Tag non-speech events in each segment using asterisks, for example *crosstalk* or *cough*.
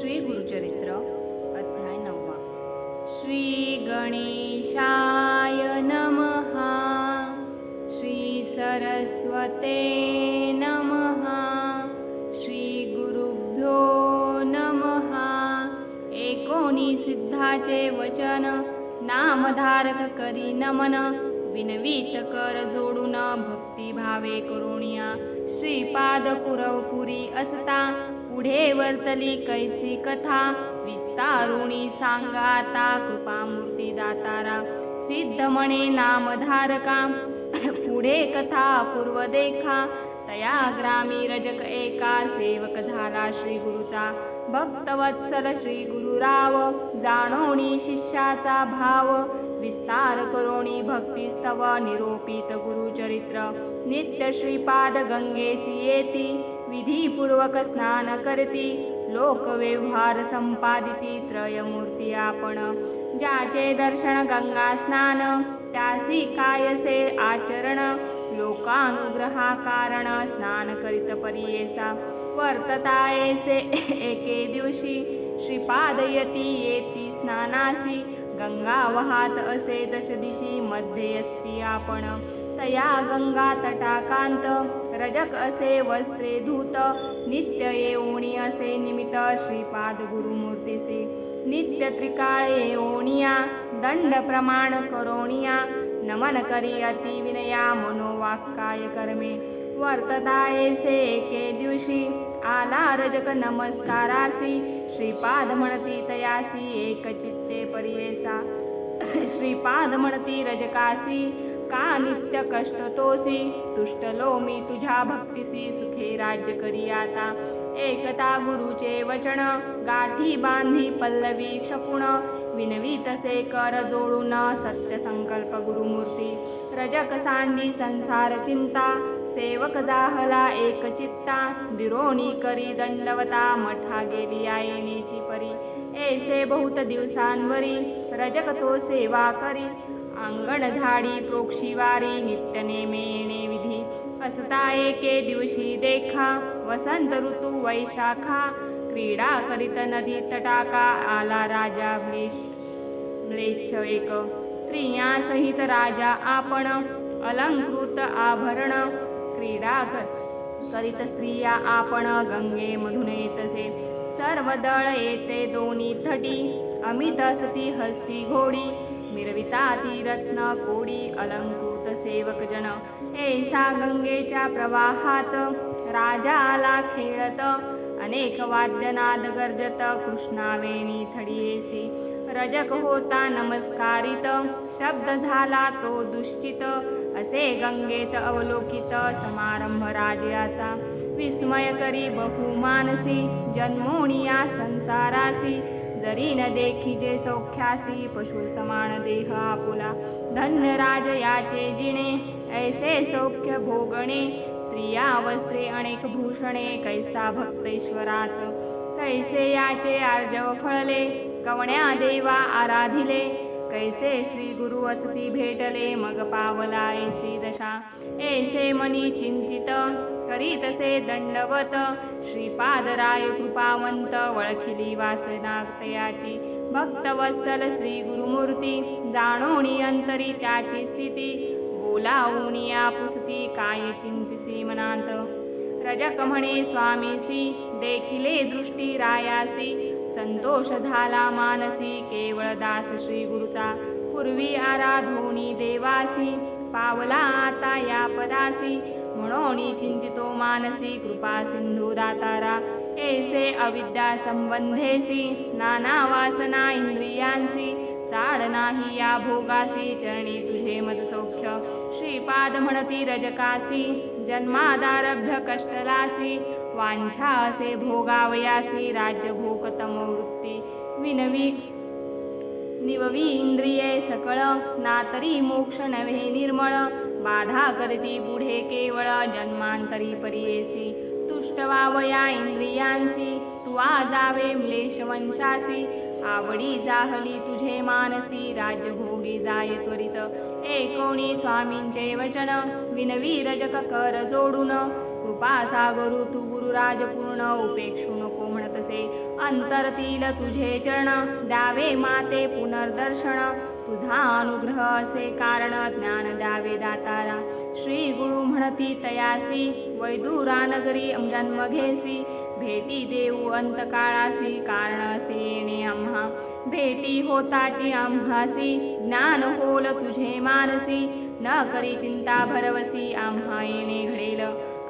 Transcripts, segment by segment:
श्री गुरुचरित्र अध्याय नववा. श्री गणेशाय नमः श्री सरस्वते नमः श्री गुरुभ्यो नमः एकोणी सिद्धाचे वचन. नामधारक करी नमन. विनवीत कर जोडून भक्तिभावे करुणिया. श्रीपाद कुरवपुरी असता. पुढे वर्तली कैसी कथा. विस्तारुणी सांगाता कृपामूर्ती दातारा. सिद्ध म्हणे नामधारका. पुढे कथा पूर्व देखा. तया ग्रामी रजक एका सेवक झाला श्री गुरुचा भक्तवत्सल श्री गुरुराव जाणवणी शिष्याचा भाव. विस्तार करोणी भक्तिस्तव निरोपित गुरुचरित्र. नित्य श्रीपाद गंगेसी येती. विधीपूर्वक स्नान करती लोकव्यवहार संपादिती त्रयमूर्ती आपण ज्याचे दर्शन गंगा स्नान त्यासी कायसे आचरण लोकानुग्रहा कारण स्नान करीत परियेसा वर्ततायेसे एके दिवशी श्रीपादयती येती स्नानासी गंगा वहात असे दशदिशी मध्ये असती आपण तया गंगा तटाकांत रजक असे वस्त्रे धूत नित्य येऊणी असे निमित्त श्रीपाद गुरुमूर्तीसी. नित्य त्रिकाळे येऊनिया दंड प्रमाण करोणिया नमन करी अति विनया मनोवाक्काय कर्मे. वर्ततायेसे एके दिवशी आला रजक नमस्कारासी श्रीपाद म्हणती तयासी एक चित्ते परियेसा. *coughs* श्रीपाद म्हणती रजकासी का नित्य कष्ट तोसी? तुष्टलो मी तुझ्या भक्तीसी सुखे राज्य करी आता. एकता गुरुचे वचन गाठी बांधी पल्लवी क्षपुण. विनवी तसे कर जोडून सत्य संकल्प गुरुमूर्ती. रजक सांडी संसार चिंता सेवक जाहला एक चित्ता. दिरोणी करी दंडवता मठा गेली आयनेची परी. ऐसे बहुत दिवसांवरी रजक तो सेवा करी. अंगण झाडी प्रोक्षिवारी नित्य नेमे विधी। असता एके दिवशी देखा वसंत ऋतू वैशाखा क्रीडा करीत नदी तटाका आला राजा म्लेश म्लेच्छ एक। स्त्रिया सहित राजा आपण। अलंकृत आभरण। क्रीडा कर करीत स्त्रिया आपण। गंगे मधून येतसे सर्व दळ येते दोन्ही थटी। अमित असती हस्ती घोडी। मिरविता रत्न कोडी अलंकृत सेवक जन। ऐसा गंगेच्या प्रवाहात। राजा आला खेळत अनेक वाद्यनाद गर्जत। कृष्णावेणी थडियेसी। रजक होता नमस्कारित। शब्द झाला तो दुश्चित। असे गंगेत अवलोकित समारंभ राजयाचा। विस्मय करी बहुमानसी। जन्मोनिया संसारासी। जरी न देखिजे सौख्यासी पशु समान देह आपुला। धन्य राज याचे जिणे ऐसे सौख्य भोगणे। स्त्रिया वस्त्रे अनेक भूषणे कैसा भक्तेश्वराच। कैसे याचे आर्जव फळले कवण्या देवा आराधिले। कैसे श्री गुरु असती भेटले मग पावला ऐसी दशा. ऐसे मनी चिंतित करीतसे दंडवत. श्रीपादराय कृपावंत वळखिली वासनातयाची भक्तवत्सल श्री गुरुमूर्ती जाणोणी अंतरी त्याची स्थिती. बोलावणी पुसती काय चिंतिसी मनांत. रजक म्हणे स्वामीसी देखिले दृष्टी रायासी. संतोष झाला मानसी केवळ दास श्री गुरुचा पूर्वी आराधोनी देवासी पावला आता या पदासी. म्हणून चिंतितो मानसी कृपा सिंधू दातारा. ऐसे अविद्या संबंधेसी नाना वासना इंद्रियांसी. चाड नाही या भोगासी चरणी तुझे मज सौख्य. श्रीपाद म्हणती रजकासी. जन्मादारभ्य कष्टलासी वांछा असे भोगावयासी राज्यभोग वृत्ती विनवी निववी इंद्रिये सकळ नातरी मोक्ष नव्हे निर्मळ बाधा करती पुढे केवळ जन्मांतरी परियेसी। तुष्टवावया इंद्रियांसी तुवा जावे म्लेशवंशासी वंशासी आवडी जाहली तुझे मानसी राजभोगी जाय त्वरित। एकोणी स्वामींचे वचन विनवी रजक कर जोडून। कृपा सागरू तू गुरुराज पूर्ण उपेक्षू नको म्हणतसे अंतरतील तुझे चरण द्यावे माते पुनर्दर्शन। तुझा अनुग्रह असे कारण ज्ञान द्यावे दातारा। श्री गुरु म्हणती तयासी वैदुरानगरी जन्म घेसी भेटी देऊ अंतकाळासी कारण असे येणे आम्हा भेटी होताची आम्हासी ज्ञान होल तुझे मानसी. न करी चिंता भरवसी आम्हा येणे घडेल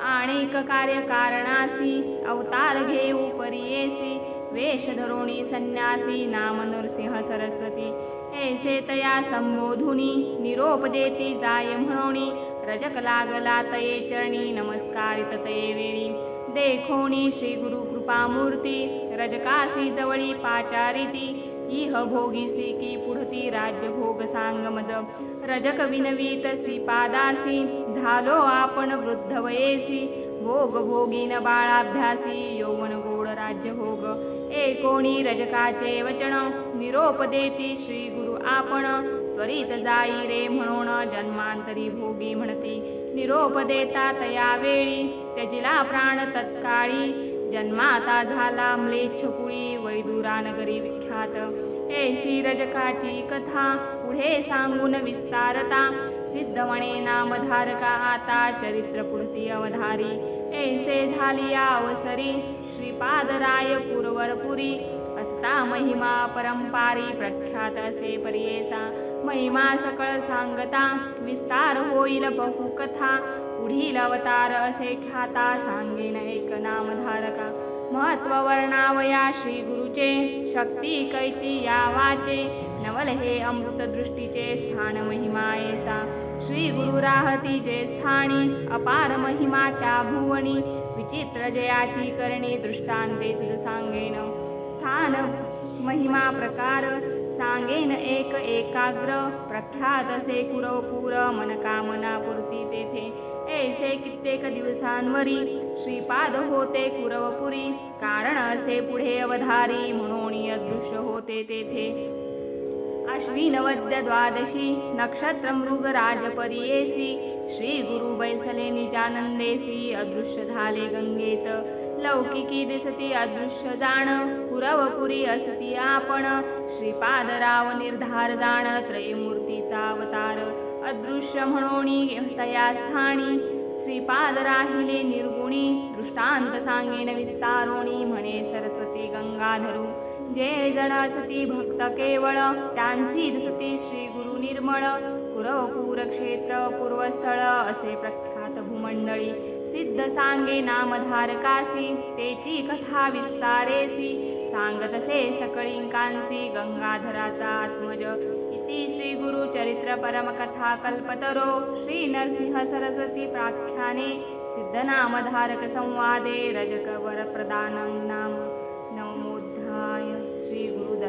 आणिक कार्य कारणासी अवतार घेऊ परियेसी. वेश धरोणी संन्यासी नाम नरसिंह सरस्वती. ऐसे तया संबोधुनी निरोप देती जाय म्हणोनी. रजक लागला तये चरणी नमस्कारित तये वेळी. देखोणी श्री गुरु कृपामूर्ती रजकासी जवळी पाचारिती इह भोगीसी की पुढती राज्य भोग सांग मज रजक विनवीत श्रीपादासी झालो आपण वृद्ध वयेसी भोग भोगीन बाळाभ्यासी यौवन गोड राज्य भोग एकोणी रजकाचे वचन निरोप देती श्री गुरु आपण त्वरित जाई रे म्हणून जन्मांतरी भोगी म्हणती। निरोप देता तया वेळी. त्याजिला प्राण तत्काळी. जन्माता झाला म्लेच्छपुळी वैदुरानगरी वैदुरा नगरी विख्यात. ऐसी रजकाची कथा. पुढे सांगून विस्तारता. सिद्धवणे नामधारका आता चरित्र पुढती अवधारी. ऐसे झाली या अवसरी श्रीपादराय पुरवरपुरी असता महिमा परंपारी प्रख्यात असे पर्येसा। महिमा सकळ सांगता विस्तार होईल बहुकथा। पुढील अवतार असे ख्याता सांगेन एक नामधारका। महत्त्व वर्णावया श्री गुरुचे शक्ती कैची या वाचे नवल हे अमृत दृष्टीचे स्थान महिमायेसा श्री गुरु राहती जे स्थानी अपार महिमा त्या भुवनी। विचित्र जयाची करणी दृष्टांते तुझ सांगेन। स्थान महिमा प्रकार सांगेन एक एकाग्र प्रख्यात असे कुरवपूर मनकामना तेथे. ऐसे कित्येक दिवसांवरी श्रीपाद होते कुरवपुरी कारण असे पुढे अवधारी म्हणून अदृश्य होते तेथे. अश्विनवद्य द्वादशी नक्षत्र मृग राजपरियेसी श्री गुरु बैसले निजानंदेसी अदृश्य झाले गंगेत. लौकिकी दिसती अदृश्य जाण पुरवपुरी असती आपण. श्रीपादराव निर्धार जाण त्रयमूर्तीचा अवतार. अदृश्य म्हणून तया स्थानी. श्रीपाद राहिले निर्गुणी दृष्टांत सांगेन विस्तारोणी म्हणे सरस्वती गंगाधरू. जे जण असती भक्त केवळ त्यांसी दिसती श्री गुरु निर्मळ. कुरवपूर क्षेत्र पूर्वस्थळ असे प्रख्यात भूमंडळी. सिद्ध सांगे नामधारकासी तेची कथा विस्तारेसी सांगतसे सकळिंकांसी गंगाधराचा आत्मज इति श्री गुरु चरित्र परमकथा कल्पतरो श्री नरसिंह सरस्वती प्राख्याने सिद्धनामधारकसंवादे संवादे रजक नाम। नमोध्याय श्री गुरु